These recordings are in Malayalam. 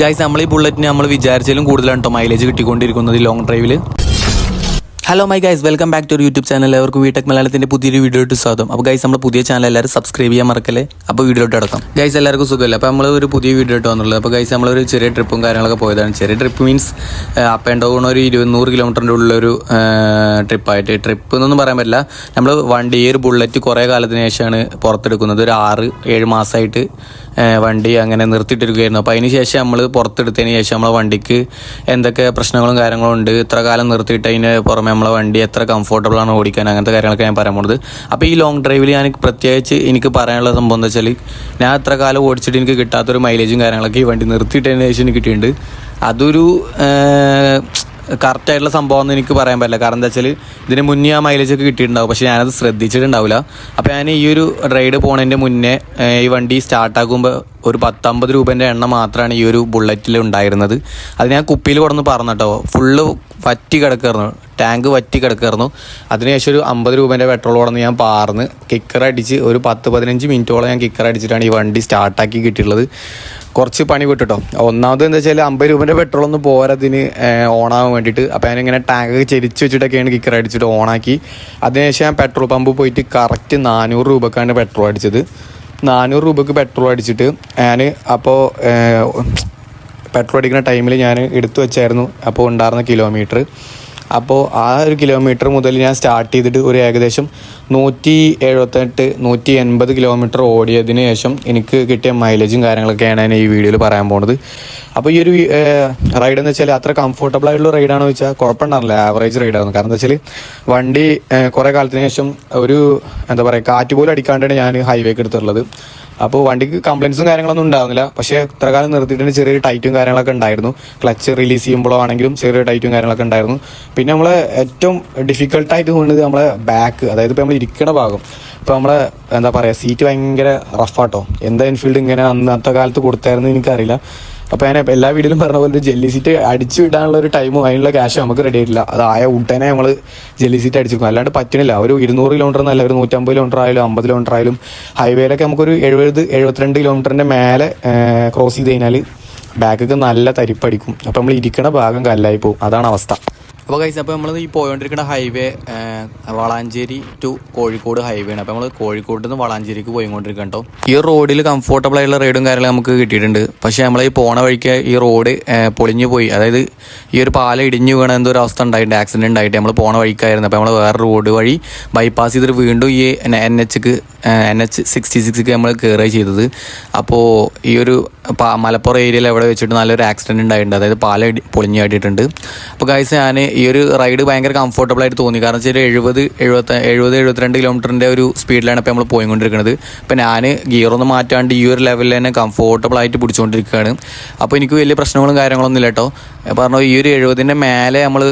ഗൈസ് നമ്മൾ ഈ ബുള്ളറ്റിന് നമ്മൾ വിചാരിച്ചാലും കൂടുതലാണ് കേട്ടോ മൈലേജ് കിട്ടിക്കൊണ്ടിരിക്കുന്നത് ലോങ് ഡ്രൈവിൽ hello my guys welcome back to YouTube channel എല്ലാവർക്കും വീടെക് മലയാളത്തിന്റെ പുതിയൊരു വീഡിയോ ഇട്ട് സ്വാഗതം. അപ്പോൾ ഗൈസ് നമ്മൾ പുതിയ ചാനൽ എല്ലാവരും സബ്സ്ക്രൈബ് ചെയ്യാൻ മറക്കല്ലേ? അപ്പോൾ വീഡിയോ ഇട്ട് അടക്കാം ഗൈസ് എല്ലാവർക്കും സുഖമല്ല? അപ്പോൾ നമ്മൾ ഒരു പുതിയ വീഡിയോ ഇട്ട് വന്നുള്ളത് അപ്പോൾ ഗൈസ് നമ്മളൊരു ചെറിയ ട്രിപ്പും കാര്യങ്ങളൊക്കെ പോയതാണ്. ചെറിയ trip means up and down ഒരു ഇരുന്നൂറ് കിലോമീറ്ററിന്റെ ഉള്ളൊരു ട്രിപ്പായിട്ട് ട്രിപ്പ് എന്നൊന്നും പറയാൻ പറ്റില്ല. നമ്മൾ വണ്ടി ഒരു ബുള്ളറ്റ് കുറേ കാലത്തിന് ശേഷമാണ് പുറത്തെടുക്കുന്നത്. ഒരു ആറ് ഏഴ് മാസമായിട്ട് വണ്ടി അങ്ങനെ നിർത്തിയിട്ടിരിക്കുകയായിരുന്നു. അപ്പോൾ അതിന് ശേഷം നമ്മൾ പുറത്തെടുത്തതിന് ശേഷം നമ്മളെ വണ്ടിക്ക് എന്തൊക്കെ പ്രശ്നങ്ങളും കാര്യങ്ങളും ഉണ്ട് ഇത്ര കാലം നിർത്തിയിട്ട് അതിന് പുറമെ നമ്മളെ വണ്ടി എത്ര കംഫോർട്ടബിൾ ആണ് ഓടിക്കാൻ അങ്ങനത്തെ കാര്യങ്ങളൊക്കെ ഞാൻ പറയാൻ പോകുന്നത് അപ്പോൾ ഈ ലോങ് ഡ്രൈവിൽ ഞാൻ പ്രത്യേകിച്ച് എനിക്ക് പറയാനുള്ള സംഭവം എന്താ വെച്ചാൽ ഞാൻ അത്ര കാലം ഓടിച്ചിട്ട് എനിക്ക് കിട്ടാത്തൊരു മൈലേജും കാര്യങ്ങളൊക്കെ ഈ വണ്ടി നിർത്തിയിട്ടതിന് ശേഷം എനിക്ക് കിട്ടിയിട്ടുണ്ട്. അതൊരു കറക്റ്റ് ആയിട്ടുള്ള സംഭവം എന്ന് എനിക്ക് പറയാൻ പറ്റില്ല. കാരണം എന്താ വെച്ചാൽ ഇതിന് മുന്നേ ആ മൈലേജ് ഒക്കെ കിട്ടിയിട്ടുണ്ടാവും. പക്ഷേ ഞാനത് ശ്രദ്ധിച്ചിട്ടുണ്ടാവില്ല. അപ്പോൾ ഞാൻ ഈ ഒരു റൈഡ് പോണതിന്റെ മുന്നേ ഈ വണ്ടി സ്റ്റാർട്ടാക്കുമ്പോൾ ഒരു പത്തമ്പത് രൂപേന്റെ എണ്ണ മാത്രമാണ് ഈ ഒരു ബുള്ളറ്റിൽ ഉണ്ടായിരുന്നത്. അത് ഞാൻ കുപ്പിയിൽ കൊടുന്ന് പറഞ്ഞിട്ടോ ഫുള്ള് വറ്റി കിടക്കായിരുന്നു. ടാങ്ക് വറ്റി കിടക്കായിരുന്നു. അതിനുശേഷം ഒരു അമ്പത് രൂപേന്റെ പെട്രോൾ കൊടുന്ന് ഞാൻ പാർന്ന് കിക്കർ അടിച്ച് ഒരു പത്ത് പതിനഞ്ച് മിനിറ്റോളം ഞാൻ കിക്കർ അടിച്ചിട്ടാണ് ഈ വണ്ടി സ്റ്റാർട്ടാക്കി കിട്ടിയിട്ടുള്ളത്. കുറച്ച് പണി വിട്ടിട്ടോ. ഒന്നാമത് എന്താ വെച്ചാൽ അമ്പത് രൂപന്റെ പെട്രോൾ ഒന്നും പോരതിന് ഓണാവാൻ വേണ്ടിയിട്ട്. അപ്പോൾ ഞാനിങ്ങനെ ടാങ്ക് ചെരിച്ച് വെച്ചിട്ടൊക്കെയാണ് കിക്കർ അടിച്ചിട്ട് ഓണാക്കി. അതിനുശേഷം ഞാൻ പെട്രോൾ പമ്പ് പോയിട്ട് കറക്റ്റ് നാനൂറ് രൂപക്കാണ് പെട്രോൾ അടിച്ചത്. നാനൂറ് രൂപക്ക് പെട്രോൾ അടിച്ചിട്ട് ഞാൻ അപ്പോൾ പെട്രോൾ അടിക്കുന്ന ടൈമിൽ ഞാൻ എടുത്തു വെച്ചായിരുന്നു. അപ്പോൾ ഉണ്ടായിരുന്ന കിലോമീറ്റർ അപ്പോൾ ആ ഒരു കിലോമീറ്റർ മുതൽ ഞാൻ സ്റ്റാർട്ട് ചെയ്തിട്ട് ഒരു ഏകദേശം നൂറ്റി എഴുപത്തെട്ട് നൂറ്റി എൺപത് കിലോമീറ്റർ ഓടിയതിന് ശേഷം എനിക്ക് കിട്ടിയ മൈലേജും കാര്യങ്ങളൊക്കെയാണ് ഞാൻ ഈ വീഡിയോയിൽ പറയാൻ പോകുന്നത് അപ്പോൾ ഈ ഒരു റൈഡ് എന്ന് വെച്ചാൽ അത്ര കംഫർട്ടബിൾ ആയിട്ടുള്ള റൈഡാണെന്ന് വെച്ചാൽ കുഴപ്പമുണ്ടാവില്ല. ആവറേജ് റൈഡാണ് കാരണം എന്താ വെച്ചാൽ വണ്ടി കുറേ കാലത്തിന് ശേഷം ഒരു എന്താ പറയുക കാറ്റ് പോലും അടിക്കാണ്ടാണ് ഞാൻ ഹൈവേക്ക് എടുത്തിട്ടുള്ളത്. അപ്പോൾ വണ്ടിക്ക് കംപ്ലയിൻസും കാര്യങ്ങളൊന്നും ഉണ്ടാവുന്നില്ല പക്ഷേ ഇത്ര കാലം നിർത്തിയിട്ടുണ്ട് ചെറിയൊരു ടൈറ്റും കാര്യങ്ങളൊക്കെ ഉണ്ടായിരുന്നു. ക്ലച്ച് റിലീസ് ചെയ്യുമ്പോഴോ ആണെങ്കിലും ചെറിയ ടൈറ്റും കാര്യങ്ങളൊക്കെ ഉണ്ടായിരുന്നു. പിന്നെ നമ്മളെ ഏറ്റവും ഡിഫിക്കൽട്ടായിട്ട് തോന്നുന്നത് നമ്മളെ ബാക്ക് അതായത് ഇപ്പോൾ നമ്മൾ ഇരിക്കണ ഭാഗം. ഇപ്പോൾ നമ്മളെ എന്താ പറയുക സീറ്റ് ഭയങ്കര റഫാട്ടോ എന്താ എൻഫീൽഡ് ഇങ്ങനെ അന്നത്തെ കാലത്ത് കൊടുത്തായിരുന്നു എനിക്കറിയില്ല. അപ്പോൾ ഞാൻ എല്ലാ വീഡിയോയിലും പറഞ്ഞ പോലെ ഒരു ജെല്ലി സീറ്റ് അടിച്ചു വിടാനുള്ള ഒരു ടൈമും അതിനുള്ള ക്യാഷ് നമുക്ക് റെഡി ആയിട്ടില്ല. അത് ആയ ഉടനെ നമ്മൾ ജെല്ലി സീറ്റ് അടിച്ചിരിക്കും അല്ലാണ്ട് പറ്റണില്ല. ഒരു ഇരുന്നൂറ് കിലോമീറ്റർ എന്നല്ല ഒരു നൂറ്റമ്പത് കിലോമീറ്റർ ആയാലും അമ്പത് കിലോമീറ്റർ ആയാലും ഹൈവേയിലൊക്കെ നമുക്കൊരു എഴുപത് എഴുപത്തിരണ്ട് കിലോമീറ്ററിന്റെ മേലെ ക്രോസ് ചെയ്ത് കഴിഞ്ഞാൽ ബാക്കൊക്കെ നല്ല തരിപ്പടിക്കും. അപ്പോൾ നമ്മൾ ഇരിക്കണ ഭാഗം കല്ലായി പോകും. അതാണ് അവസ്ഥ. അപ്പോൾ കഴിച്ച് അപ്പോൾ നമ്മൾ ഈ പോയോണ്ടിരിക്കുന്ന highway Valanchery to Kozhikode highway ആണ്. അപ്പോൾ നമ്മൾ കോഴിക്കോട് നിന്ന് വളാഞ്ചേരിക്ക് പോയിക്കൊണ്ടിരിക്കണം കേട്ടോ ഈ റോഡിൽ കംഫോർട്ടബിൾ ആയിട്ടുള്ള റൈഡും കാര്യങ്ങളും നമുക്ക് കിട്ടിയിട്ടുണ്ട്. പക്ഷേ നമ്മൾ ഈ പോണ വഴിക്ക് ഈ റോഡ് പൊളിഞ്ഞു പോയി. അതായത് ഈ ഒരു പാലം ഇടിഞ്ഞു വീണ എന്തോ ഒരു അവസ്ഥ ഉണ്ടായിട്ടുണ്ട് ആക്സിഡന്റ് ഉണ്ടായിട്ട്. നമ്മൾ പോണ വഴിക്കായിരുന്നു. അപ്പോൾ നമ്മൾ വേറെ റോഡ് വഴി ബൈപ്പാസ് ചെയ്തിട്ട് വീണ്ടും ഈ എൻ എച്ച്ക്ക് എൻ എച്ച് സിക്സ്റ്റി സിക്സ്ക്ക് നമ്മൾ കയറുക ചെയ്തത്. അപ്പോൾ ഈ ഒരു മലപ്പുറം ഏരിയയിൽ എവിടെ വെച്ചിട്ട് നല്ലൊരു ആക്സിഡന്റ് ഉണ്ടായിട്ടുണ്ട്. അതായത് പാല ഇടി- പൊളിഞ്ഞു കാട്ടിയിട്ടുണ്ട് അപ്പോൾ ഗൈസ് ഞാൻ ഈ ഒരു റൈഡ് ഭയങ്കര കംഫർട്ടബിൾ ആയിട്ട് തോന്നി. കാരണം വെച്ചാൽ എഴുപത് എഴുപത്തി എഴുപത് എഴുപത്തിരണ്ട് കിലോമീറ്ററിന്റെ ഒരു സ്പീഡിലാണ് ഇപ്പോൾ നമ്മൾ പോയിക്കൊണ്ടിരിക്കുന്നത് അപ്പോൾ ഞാൻ ഗിയറൊന്നും മാറ്റാണ്ട് ഈ ഒരു ലെവലിൽ തന്നെ കംഫർട്ടബിൾ ആയിട്ട് പിടിച്ചുകൊണ്ടിരിക്കുകയാണ് അപ്പോൾ എനിക്ക് വലിയ പ്രശ്നങ്ങളും കാര്യങ്ങളൊന്നും ഇല്ല കേട്ടോ പറഞ്ഞു ഈ ഒരു എഴുപതിന്റെ മേലെ നമ്മൾ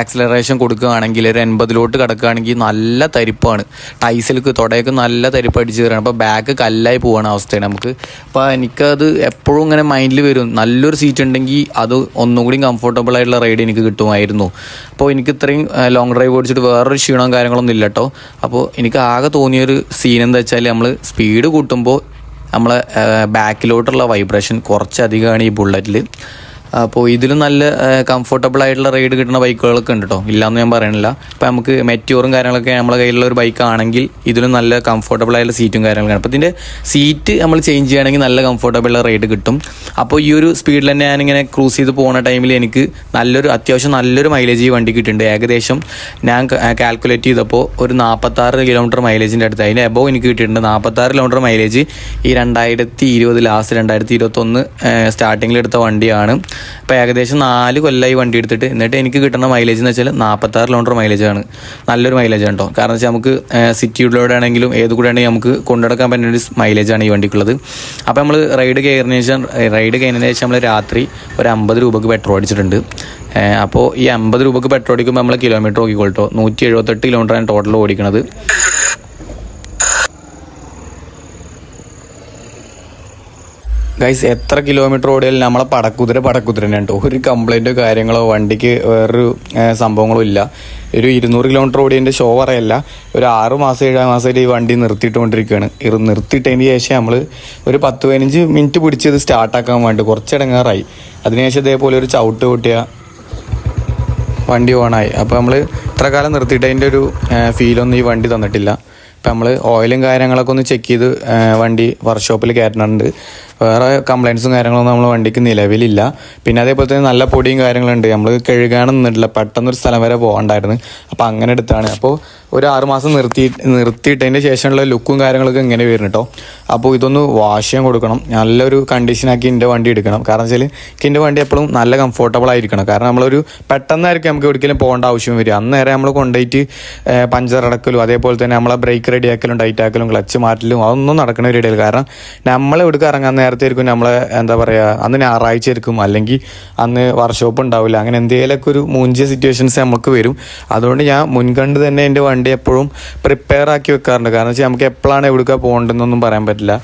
ആക്സിലറേഷൻ കൊടുക്കുകയാണെങ്കിൽ ഒരു എൺപതിലോട്ട് കിടക്കുകയാണെങ്കിൽ നല്ല തരിപ്പാണ്. ടൈസിലേക്ക് തുടയൊക്കെ നല്ല തരിപ്പ് അടിച്ച് കയറാണ് അപ്പോൾ ബാക്ക് കല്ലായി പോവാണ് അവസ്ഥയാണ് നമുക്ക്. അപ്പോൾ എനിക്കത് എപ്പോഴും ഇങ്ങനെ മൈൻഡിൽ വരും. നല്ലൊരു സീറ്റ് ഉണ്ടെങ്കിൽ അത് ഒന്നും കൂടി കംഫർട്ടബിൾ ആയിട്ടുള്ള റൈഡ് എനിക്ക് കിട്ടുമായിരുന്നു. അപ്പോൾ എനിക്ക് ഇത്രയും ലോങ് ഡ്രൈവ് ഓടിച്ചിട്ട് വേറൊരു ക്ഷീണവും കാര്യങ്ങളൊന്നും ഇല്ല കേട്ടോ അപ്പോൾ എനിക്ക് ആകെ തോന്നിയൊരു സീൻ എന്താ വെച്ചാൽ നമ്മൾ സ്പീഡ് കൂട്ടുമ്പോൾ നമ്മളെ ബാക്കിലോട്ടുള്ള വൈബ്രേഷൻ കുറച്ചധികമാണ് ഈ ബുള്ളറ്റിൽ അപ്പോൾ ഇതിലും നല്ല കംഫർട്ടബിൾ ആയിട്ടുള്ള റൈഡ് കിട്ടുന്ന ബൈക്കുകളൊക്കെ ഉണ്ട് കേട്ടോ ഇല്ലയെന്ന് ഞാൻ പറയണില്ല. അപ്പോൾ നമുക്ക് മെറ്റ്യൂറും കാര്യങ്ങളൊക്കെ നമ്മുടെ കയ്യിലുള്ള ഒരു ബൈക്ക് ആണെങ്കിൽ ഇതിലും നല്ല കംഫർട്ടബിൾ ആയിട്ടുള്ള സീറ്റും കാര്യങ്ങളൊക്കെ അപ്പോൾ ഇതിന്റെ സീറ്റ് നമ്മൾ ചേഞ്ച് ചെയ്യുകയാണെങ്കിൽ നല്ല കംഫർട്ടബിൾ റൈഡ് കിട്ടും. അപ്പോൾ ഈ ഒരു സ്പീഡിൽ തന്നെ ഞാനിങ്ങനെ ക്രൂസ് ചെയ്ത് പോകുന്ന ടൈമിൽ എനിക്ക് നല്ലൊരു അത്യാവശ്യം നല്ലൊരു മൈലേജ് ഈ വണ്ടി കിട്ടിയിട്ടുണ്ട്. ഏകദേശം ഞാൻ കാൽക്കുലേറ്റ് ചെയ്തപ്പോൾ ഒരു നാൽപ്പത്താറ് കിലോമീറ്റർ മൈലേജിന്റെ അടുത്ത്. അതിന്റെ എബോ എനിക്ക് കിട്ടിയിട്ടുണ്ട് നാൽപ്പത്താറ് കിലോമീറ്റർ മൈലേജ് ഈ രണ്ടായിരത്തി ഇരുപത് ലാസ്റ്റ് രണ്ടായിരത്തി ഇരുപത്തൊന്ന് സ്റ്റാർട്ടിങ്ങിൽ എടുത്ത വണ്ടിയാണ്. അപ്പോൾ ഏകദേശം നാല് കൊല്ലമായി വണ്ടി എടുത്തിട്ട്. എന്നിട്ട് എനിക്ക് കിട്ടുന്ന മൈലേജ് എന്ന് വെച്ചാൽ നാൽപ്പത്താറ് കിലോമീറ്റർ മൈലേജാണ് നല്ലൊരു മൈലേജ് ആണ് കേട്ടോ കാരണം വെച്ചാൽ നമുക്ക് സിറ്റിയിലൂടെ ആണെങ്കിലും ഏത് കൂടെ ആണെങ്കിലും നമുക്ക് കൊണ്ടുനടക്കാൻ പറ്റുന്ന ഒരു മൈലേജാണ് ഈ വണ്ടിക്കുള്ളത്. അപ്പോൾ നമ്മൾ റൈഡ് കയറിന് ശേഷം റൈഡ് കഴിഞ്ഞതിന് ശേഷം നമ്മൾ രാത്രി ഒരു അമ്പത് രൂപക്ക് പെട്രോൾ അടിച്ചിട്ടുണ്ട്. അപ്പോൾ ഈ അമ്പത് രൂപക്ക് പെട്രോൾ അടിക്കുമ്പോൾ നമ്മൾ കിലോമീറ്റർ നോക്കിക്കോട്ടോ നൂറ്റി എഴുപത്തെട്ട് കിലോമീറ്ററാണ് ടോട്ടൽ ഓടിക്കണത്. ഗൈസ് എത്ര കിലോമീറ്റർ ഓടിയാലും നമ്മളെ പടക്കുതിര പടക്കുതിര ഒരു കംപ്ലൈന്റോ കാര്യങ്ങളോ വണ്ടിക്ക് വേറൊരു സംഭവങ്ങളും സംഭവങ്ങളോ ഇല്ല. ഒരു ഇരുന്നൂറ് കിലോമീറ്റർ ഓടിയതിന്റെ ഷോ പറയല്ല. ഒരു ആറ് മാസം ഏഴ് മാസമായിട്ട് ഈ വണ്ടി നിർത്തിയിട്ടുകൊണ്ടിരിക്കുകയാണ്. ഇത് നിർത്തിയിട്ടതിന് ശേഷം നമ്മൾ ഒരു പത്ത് പതിനഞ്ച് മിനിറ്റ് പിടിച്ചത് സ്റ്റാർട്ടാക്കാൻ വേണ്ടി കുറച്ചിടങ്ങാറായി അതിനുശേഷം ഇതേപോലെ ഒരു ചവിട്ട് കൂട്ടിയ വണ്ടി ഓണായി അപ്പോൾ നമ്മൾ ഇത്ര കാലം നിർത്തിയിട്ടതിന്റെ ഒരു ഫീലൊന്നും ഈ വണ്ടി തന്നിട്ടില്ല. ഇപ്പം നമ്മൾ ഓയിലും കാര്യങ്ങളൊക്കെ ഒന്ന് ചെക്ക് ചെയ്ത് വണ്ടി വർക്ക്ഷോപ്പിൽ കയറ്റുന്നുണ്ട് വേറെ കംപ്ലയിൻസും കാര്യങ്ങളൊന്നും നമ്മൾ വണ്ടിക്ക് നിലവിലില്ല. പിന്നെ അതേപോലെ തന്നെ നല്ല പൊടിയും കാര്യങ്ങളുണ്ട്. നമ്മൾ കഴുകാനും നിന്നിട്ടില്ല. പെട്ടെന്നൊരു സ്ഥലം വരെ പോകണ്ടായിരുന്നു അപ്പോൾ അങ്ങനെ എടുത്താണ്. അപ്പോൾ ഒരു ആറ് മാസം നിർത്തി നിർത്തിയിട്ടതിന്റെ ശേഷമുള്ള ലുക്കും കാര്യങ്ങളൊക്കെ ഇങ്ങനെ വരും കേട്ടോ അപ്പോൾ ഇതൊന്ന് വാഷ് ചെയ്യാൻ കൊടുക്കണം. നല്ലൊരു കണ്ടീഷനാക്കി എന്റെ വണ്ടി എടുക്കണം. കാരണം വെച്ചാൽ എനിക്ക് എന്റെ വണ്ടി എപ്പോഴും നല്ല കംഫോർട്ടബിൾ ആയിരിക്കണം. കാരണം നമ്മളൊരു പെട്ടെന്നായിരിക്കും നമുക്ക് ഒരിക്കലും പോകേണ്ട ആവശ്യം വരിക. അന്നേരം നമ്മൾ കൊണ്ടുപോയിട്ട് പഞ്ചർ അടക്കലും അതേപോലെ തന്നെ നമ്മളെ ബ്രേക്ക് റെഡിയാക്കലും ടൈറ്റ് ആക്കലും ക്ലച്ച് മാറ്റലും അതൊന്നും നടക്കണ ഒരു ഇടയിൽ കാരണം നമ്മൾ എവിടേക്ക് ഇറങ്ങാൻ നേരത്തെ ആയിരിക്കും നമ്മളെ എന്താ പറയുക അന്ന് ഞായറാഴ്ച ആയിരിക്കും അല്ലെങ്കിൽ അന്ന് വർക്ക്ഷോപ്പ് ഉണ്ടാവില്ല. അങ്ങനെ എന്തെങ്കിലുമൊക്കെ ഒരു മൂഞ്ചിയ സിറ്റുവേഷൻസ് നമുക്ക് വരും. അതുകൊണ്ട് ഞാൻ മുൻകണ്ട് തന്നെ എന്റെ വണ്ടി എപ്പോഴും പ്രിപ്പയർ ആക്കി വെക്കാറുണ്ട്. കാരണം വെച്ചാൽ നമുക്ക് എപ്പോഴാണ് എവിടേക്കാണ് പോകേണ്ടതെന്നൊന്നും പറയാൻ പറ്റില്ല.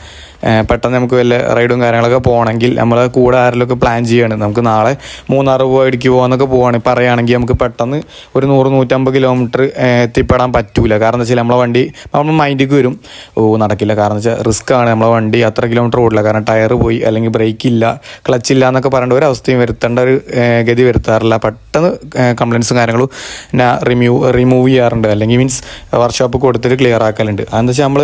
പെട്ടെന്ന് നമുക്ക് വല്ല റൈഡും കാര്യങ്ങളൊക്കെ പോകണമെങ്കിൽ നമ്മൾ കൂടെ ആരെങ്കിലുമൊക്കെ പ്ലാൻ ചെയ്യാണ്. നമുക്ക് നാളെ മൂന്നാർ പോവാ ഇടുക്കി പോകാന്നൊക്കെ പോവാണ്. പറയുകയാണെങ്കിൽ നമുക്ക് പെട്ടെന്ന് ഒരു നൂറ് നൂറ്റമ്പത് കിലോമീറ്റർ എത്തിപ്പെടാൻ പറ്റൂല. കാരണം വെച്ചാൽ നമ്മളെ വണ്ടി നമ്മൾ മൈൻഡിലേക്ക് വരും. ഓ നടക്കില്ല. കാരണം വെച്ചാൽ റിസ്ക് ആണ്. നമ്മളെ വണ്ടി അത്ര കിലോമീറ്റർ ഓടില്ല. കാരണം ടയർ പോയി അല്ലെങ്കിൽ ബ്രേക്ക് ഇല്ല ക്ലച്ച് ഇല്ല എന്നൊക്കെ പറയേണ്ട ഒരു അവസ്ഥയും വരുത്തേണ്ട ഒരു ഗതി വരുത്താറില്ല. പെട്ടെന്ന് കംപ്ലയിൻസും കാര്യങ്ങളും ഞാൻ റിമ്യൂവ് റിമൂവ് ചെയ്യാറുണ്ട്. അല്ലെങ്കിൽ മീൻസ് വർക്ക്ഷോപ്പ് കൊടുത്തിട്ട് ക്ലിയർ ആക്കലുണ്ട്. അതെന്താ വെച്ചാൽ നമ്മൾ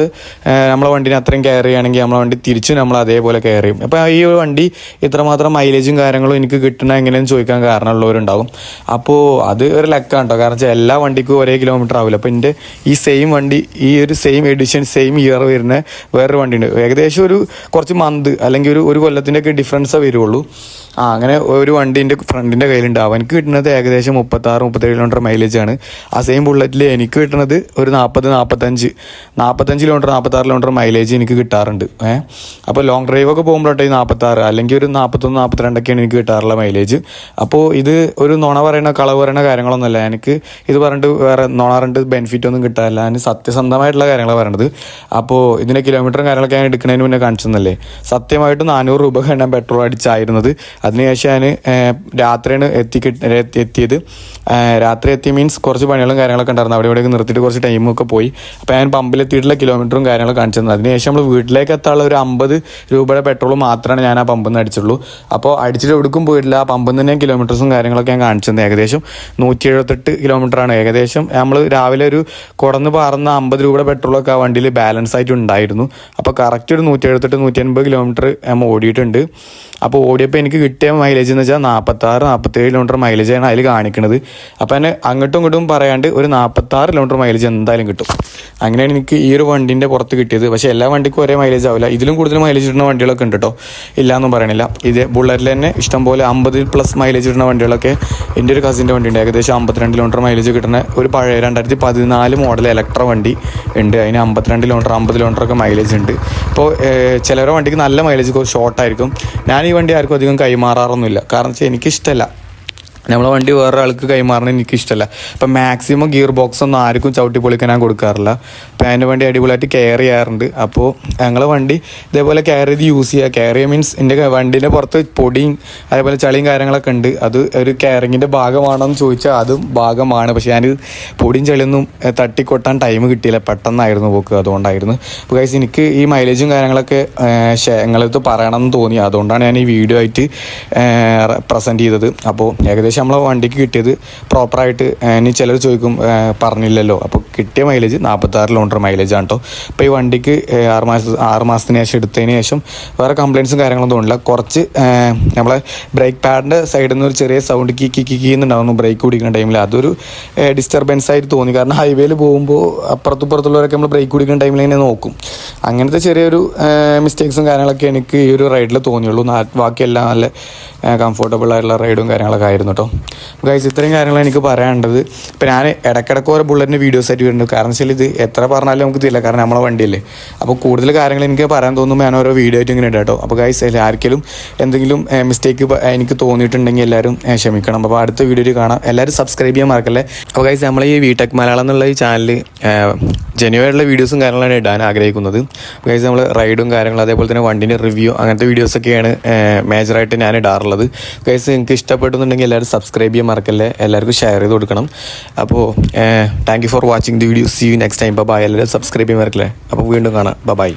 നമ്മളെ വണ്ടിനെ അത്രയും കെയർ ചെയ്യുകയാണെങ്കിൽ നമ്മളെ വണ്ടി തിരിച്ച് നമ്മൾ അതേപോലെ കയറി. അപ്പോൾ ഈ ഒരു വണ്ടി ഇത്രമാത്രം മൈലേജും കാര്യങ്ങളും എനിക്ക് കിട്ടണ എങ്ങനെയെന്ന് ചോദിക്കാൻ കാരണമുള്ളവരുണ്ടാവും. അപ്പോൾ അത് ഒരു ലക്കാണ് കേട്ടോ കാരണം വെച്ചാൽ എല്ലാ വണ്ടിക്കും ഒരേ കിലോമീറ്റർ ആവില്ല. അപ്പോൾ എന്റെ ഈ സെയിം വണ്ടി ഈ ഒരു സെയിം എഡിഷൻ സെയിം ഇയർ വരുന്ന വേറൊരു വണ്ടിയുണ്ട്. ഏകദേശം ഒരു കുറച്ച് മന്ത് അല്ലെങ്കിൽ ഒരു ഒരു കൊല്ലത്തിന്റെയൊക്കെ ഡിഫറൻസേ വരുള്ളൂ. ആ അങ്ങനെ ഒരു വണ്ടി എന്റെ ഫ്രണ്ടിന്റെ കയ്യിലുണ്ട്. അവനക്ക് കിട്ടുന്നത് ഏകദേശം മുപ്പത്താറ് മുപ്പത്തേഴ് കിലോമീറ്റർ മൈലേജ് ആണ്. ആ സെയിം ബുള്ളറ്റിൽ എനിക്ക് കിട്ടുന്നത് ഒരു നാൽപ്പത് നാൽപ്പത്തഞ്ച് നാൽപ്പത്തഞ്ച് കിലോമീറ്റർ നാൽപ്പത്താറ് കിലോമീറ്റർ മൈലേജ് എനിക്ക് കിട്ടാറുണ്ട്. ഏഹ് അപ്പോൾ ലോങ് ഡ്രൈവ് ഒക്കെ പോകുമ്പോഴട്ടെ നാൽപ്പത്താറ് അല്ലെങ്കിൽ ഒരു നാൽപ്പത്തൊന്ന് നാൽപ്പത്തിരണ്ടൊക്കെയാണ് എനിക്ക് കിട്ടാറുള്ള മൈലേജ് അപ്പോൾ ഇത് ഒരു നുണ പറയുന്ന കളവ് പറയുന്ന കാര്യങ്ങളൊന്നുമല്ല. എനിക്ക് ഇത് പറഞ്ഞിട്ട് വേറെ നുണ പറഞ്ഞിട്ട് ബെനിഫിറ്റ് ഒന്നും കിട്ടാറില്ല. ഞാൻ സത്യസന്ധമായിട്ടുള്ള കാര്യങ്ങളാണ് പറയണത്. അപ്പോൾ ഇതിന്റെ കിലോമീറ്ററും കാര്യങ്ങളൊക്കെ ഞാൻ എടുക്കുന്നതിന് മുന്നേ കാണിച്ചെന്നല്ലേ? സത്യമായിട്ട് നാനൂറ് രൂപ ഞാൻ പെട്രോൾ അടിച്ചായിരുന്നത്. അതിനുശേഷം ഞാൻ രാത്രിയാണ് എത്തി എത്തിയത്. രാത്രി എത്തി മീൻസ് കുറച്ച് പണികളും കാര്യങ്ങളൊക്കെ ഉണ്ടായിരുന്നു. അവിടെ ഇവിടെയൊക്കെ നിർത്തിയിട്ട് കുറച്ച് ടൈമൊക്കെ പോയി. അപ്പോൾ ഞാൻ പമ്പിലെത്തിയിട്ടുള്ള കിലോമീറ്ററും കാര്യങ്ങളൊക്കെ കാണിച്ചു തന്നത് അതിനുശേഷം നമ്മൾ വീട്ടിലേക്ക് എത്താനുള്ള ഒരു അമ്പത് രൂപയുടെ പെട്രോൾ മാത്രമാണ് ഞാൻ ആ പമ്പിൽ നിന്ന് അടിച്ചുള്ളൂ. അപ്പോൾ അടിച്ചിട്ട് എവിടേക്കും പോയിട്ടില്ല. ആ പമ്പിൽ നിന്ന് തന്നെ കിലോമീറ്റേഴ്സും കാര്യങ്ങളൊക്കെ ഞാൻ കാണിച്ചു തന്നെ. ഏകദേശം നൂറ്റി എഴുപത്തെട്ട് കിലോമീറ്ററാണ് ഏകദേശം നമ്മൾ രാവിലെ ഒരു കുടന്ന് പാറുന്ന അമ്പത് രൂപയുടെ പെട്രോളൊക്കെ ആ വണ്ടിയിൽ ബാലൻസ് ആയിട്ട് ഉണ്ടായിരുന്നു. അപ്പോൾ കറക്റ്റ് ഒരു നൂറ്റി എഴുപത്തെട്ട് നൂറ്റി അൻപത് കിലോമീറ്റർ ഓടിയിട്ടുണ്ട്. അപ്പോൾ ഓടിയപ്പോൾ എനിക്ക് കിട്ടിയ മൈലേജ് എന്ന് വെച്ചാൽ നാൽപ്പത്താറ് നാൽപ്പത്തേഴ് കിലോമീറ്റർ മൈലേജാണ് അതിൽ കാണിക്കുന്നത് അപ്പോൾ എന്നെ അങ്ങോട്ടും ഇങ്ങോട്ടും പറയാണ്ട് ഒരു നാൽപ്പത്താറ് കിലോമീറ്റർ മൈലേജ് എന്തായാലും കിട്ടും. അങ്ങനെയാണ് എനിക്ക് ഈ ഒരു വണ്ടിന്റെ പുറത്ത് കിട്ടിയത്. പക്ഷേ എല്ലാ വണ്ടിക്കും ഒരേ മൈലേജ് ആവില്ല. ഇതിലും കൂടുതൽ മൈലേജ് ഇടുന്ന വണ്ടികളൊക്കെ ഉണ്ട് കേട്ടോ. ഇല്ലയെന്നും പറയണില്ല. ഇത് ബുള്ളറ്റിൽ തന്നെ ഇഷ്ടംപോലെ അമ്പത് പ്ലസ് മൈലേജ് ഇടുന്ന വണ്ടികളൊക്കെ എന്റെ ഒരു കസിന്റെ വണ്ടി ഉണ്ട് ഏകദേശം അമ്പത്തിരണ്ട് കിലോമീറ്റർ മൈലേജ് കിട്ടുന്ന ഒരു പഴയ രണ്ടായിരത്തി പതിനാല് മോഡൽ ഇലക്ട്ര വണ്ടി ഉണ്ട്. അതിന് അമ്പത്തിരണ്ട് കിലോമീറ്റർ അമ്പത് കിലോമീറ്റർ ഒക്കെ മൈലേജ് ഉണ്ട്. ഇപ്പോൾ ചിലവരുടെ വണ്ടിക്ക് നല്ല മൈലേജ് ഷോർട്ടായിരിക്കും ഞാൻ ഈ വണ്ടി ആർക്കും അധികം കൈമാറാറൊന്നുമില്ല. കാരണം വെച്ചാൽ എനിക്കിഷ്ടമല്ല നമ്മളെ വണ്ടി വേറെ ആൾക്ക് കൈമാറണം എനിക്കിഷ്ടമല്ല അപ്പം മാക്സിമം ഗിയർ ബോക്സ് ഒന്നും ആർക്കും ചവിട്ടി പൊളിക്കാൻ കൊടുക്കാറില്ല. അപ്പം അതിന്റെ വണ്ടി അടിപൊളിയായിട്ട് കെയർ ചെയ്യാറുണ്ട്. അപ്പോൾ ഞങ്ങളെ വണ്ടി ഇതേപോലെ കെയർ ചെയ്ത് യൂസ് ചെയ്യുക കെയർ ചെയ്യുക മീൻസ് എന്റെ വണ്ടീന്റെ പുറത്ത് പൊടിയും അതേപോലെ ചളിയും കാര്യങ്ങളൊക്കെ ഉണ്ട്. അത് ഒരു കെയറിങ്ങിന്റെ ഭാഗമാണെന്ന് ചോദിച്ചാൽ അതും ഭാഗമാണ്. പക്ഷേ ഞാൻ പൊടിയും ചളിയൊന്നും തട്ടിക്കൊട്ടാൻ ടൈം കിട്ടിയില്ല. പെട്ടെന്നായിരുന്നു പോക്ക്. അതുകൊണ്ടായിരുന്നു. അപ്പോൾ കൈസ് എനിക്ക് ഈ മൈലേജും കാര്യങ്ങളൊക്കെ ഞങ്ങളടുത്ത് പറയണമെന്ന് തോന്നി. അതുകൊണ്ടാണ് ഞാൻ ഈ വീഡിയോ ആയിട്ട് പ്രസന്റ് ചെയ്തത്. അപ്പോൾ ഏകദേശം നമ്മളെ വണ്ടിക്ക് കിട്ടിയത് പ്രോപ്പറായിട്ട് ഇനി ചിലർ ചോദിക്കും പറഞ്ഞില്ലല്ലോ. അപ്പോൾ കിട്ടിയ മൈലേജ് നാൽപ്പത്താറ് കിലോമീറ്റർ മൈലേജ് ആണ് കേട്ടോ അപ്പോൾ ഈ വണ്ടിക്ക് ആറ് മാസ ആറ് മാസത്തിന് ശേഷം എടുത്തതിന് ശേഷം വേറെ കംപ്ലയിൻസും കാര്യങ്ങളൊന്നും തോന്നില്ല കുറച്ച് നമ്മളെ ബ്രേക്ക് പാഡിന്റെ സൈഡിൽ നിന്ന് ഒരു ചെറിയ സൗണ്ട് കി കി കി എന്നുണ്ടാവുന്നു ബ്രേക്ക് കുടിക്കുന്ന ടൈമിൽ അതൊരു ഡിസ്റ്റർബൻസ് ആയിട്ട് തോന്നി. കാരണം ഹൈവേയിൽ പോകുമ്പോൾ അപ്പുറത്തും പുറത്തുള്ളവരൊക്കെ നമ്മൾ ബ്രേക്ക് കുടിക്കുന്ന ടൈമിൽ ഇങ്ങനെ നോക്കും. അങ്ങനത്തെ ചെറിയൊരു മിസ്റ്റേക്സും കാര്യങ്ങളൊക്കെ എനിക്ക് ഈ ഒരു റൈഡിൽ തോന്നിയുള്ളൂ. ബാക്കിയെല്ലാം നല്ല കംഫർട്ടബിൾ ആയിട്ടുള്ള റൈഡും കാര്യങ്ങളൊക്കെ ആയിരുന്നു കേട്ടോ. ഗൈസ് ഇത്രയും കാര്യങ്ങളാണ് എനിക്ക് പറയാനുള്ളത്. ഇപ്പം ഞാൻ ഇടയ്ക്കിടയ്ക്ക് ഓരോ ബുള്ളറ്റിന്റെ വീഡിയോസ് ആയിട്ട് വരുന്നുണ്ട്. കാരണം വെച്ചാൽ ഇത് എത്ര പറഞ്ഞാലും നമുക്ക് തിരില്ല കാരണം നമ്മളെ വണ്ടിയല്ലേ. അപ്പോൾ കൂടുതൽ കാര്യങ്ങൾ എനിക്ക് പറയാൻ തോന്നുമ്പോൾ ഞാൻ ഓരോ വീഡിയോ ആയിട്ട് ഇങ്ങനെ ഇടാം കേട്ടോ. അപ്പോൾ ഗൈസ് ആർക്കെങ്കിലും എന്തെങ്കിലും മിസ്റ്റേക്ക് എനിക്ക് തോന്നിയിട്ടുണ്ടെങ്കിൽ എല്ലാവരും ക്ഷമിക്കണം. അപ്പോൾ അടുത്ത വീഡിയോയിൽ കാണാം. എല്ലാവരും സബ്സ്ക്രൈബ് ചെയ്യാൻ മറക്കല്ലേ. അപ്പോൾ ഗൈസ് നമ്മൾ ഈ വീടെക് മലയാളം എന്നുള്ള ഈ ചാനൽ ജനുവായിട്ടുള്ള വീഡിയോസും കാര്യങ്ങളാണ് ഇടാൻ ആഗ്രഹിക്കുന്നത്. ഗൈസ് നമ്മൾ റൈഡും കാര്യങ്ങളും അതേപോലെ തന്നെ വണ്ടിന്റെ റിവ്യൂ അങ്ങനത്തെ വീഡിയോസൊക്കെയാണ് മേജറായിട്ട് ഞാൻ ഇടാറുള്ളത്. ഗൈസ് നിങ്ങൾക്ക് ഇഷ്ടപ്പെടുന്നുണ്ടെങ്കിൽ എല്ലാവരും സബ്സ്ക്രൈബ് ചെയ്യാൻ മറക്കല്ലേ? എല്ലാവർക്കും ഷെയർ ചെയ്ത് കൊടുക്കണം. അപ്പോൾ thank you for watching the video see you next time bye എല്ലാവരും സബ്സ്ക്രൈബ് ചെയ്യാൻ മറക്കല്ലേ? അപ്പോൾ വീണ്ടും കാണാം. ബൈ